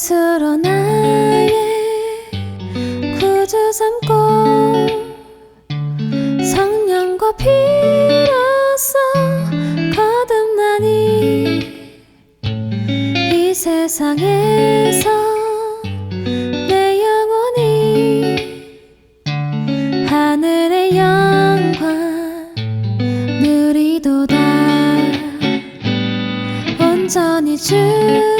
스스로 나의 구주 삼고 성령과 피로써 거듭나니 이 세상에서 내 영혼이 하늘의 영광 누리도다. 온전히 주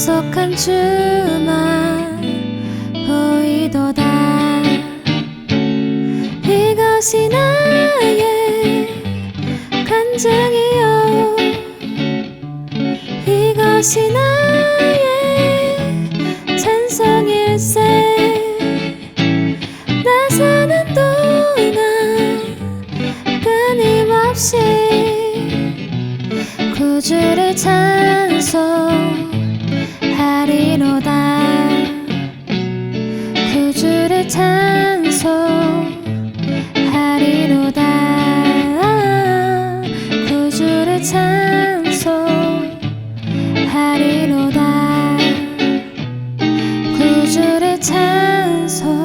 구속한 주만 보이도다. 이것이 나의 간증이요. 이것이 나의 찬송일세. 나 사는 동안 끊임없이 찬송하리로다. 구주를 찬송하리로다. 구주를 찬송하리로다.